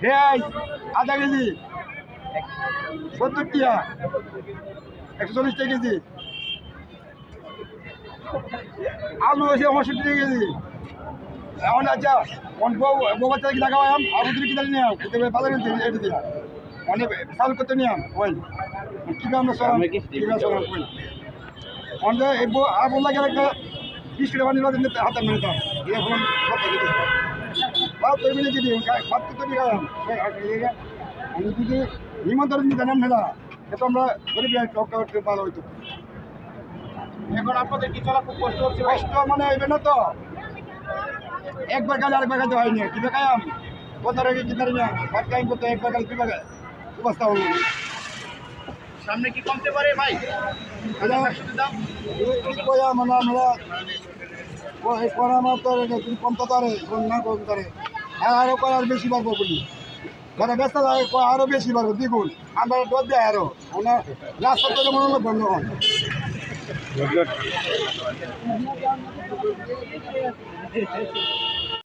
পেঁয়াজ আধা কেজি। সত্তর টিয়া একশো চল্লিশ টাকা কেজি। আলু হয়েছে পঁয়ষট্টি টাকা কেজি। এখন আচ্ছা বউ বাচ্চা কি টাকা আম আলু তুমি কিনে নিয়ে খেতে বাজারে এটা দিয়া অনেক চাল করতে নিয়ে আম ওই কি কাম সরাম? কি সরাম? ওই অনেক এই বউ আর বললা গেলে একটা বিশ কিলো পানি নিতে হাতে মেরে দাম বাপ তোর মিলে যদি ভাত তো তুমি খাওয়াম আমি যদি নিমন্ত্রণ নিতে নাম এটা আমরা গরিব টক ভালো হইতো। এখন আপনাদের কি চলা খুব কষ্ট হচ্ছে কষ্ট মানে হইবে না তো। একবার কাজ আরেকবার কাজ হয়নি। কি দেখাই আমি কোথাও কি পারি না ভাত টাইম করতে একবার কাজ দুবার কাজ অবস্থা হলো সামনে কি কমতে পারে ভাই? দাম? মানে আমরা কমতে পারে না কমতে পারে আর করার কয় বেশি পারব বলি। মানে ব্যস্ত থাকে আরও বেশি পারব, দ্বিগুণ। আমরা ডর দেয় আরও। ওনার রাস্তা তো মনে হলো বন্ধ হয়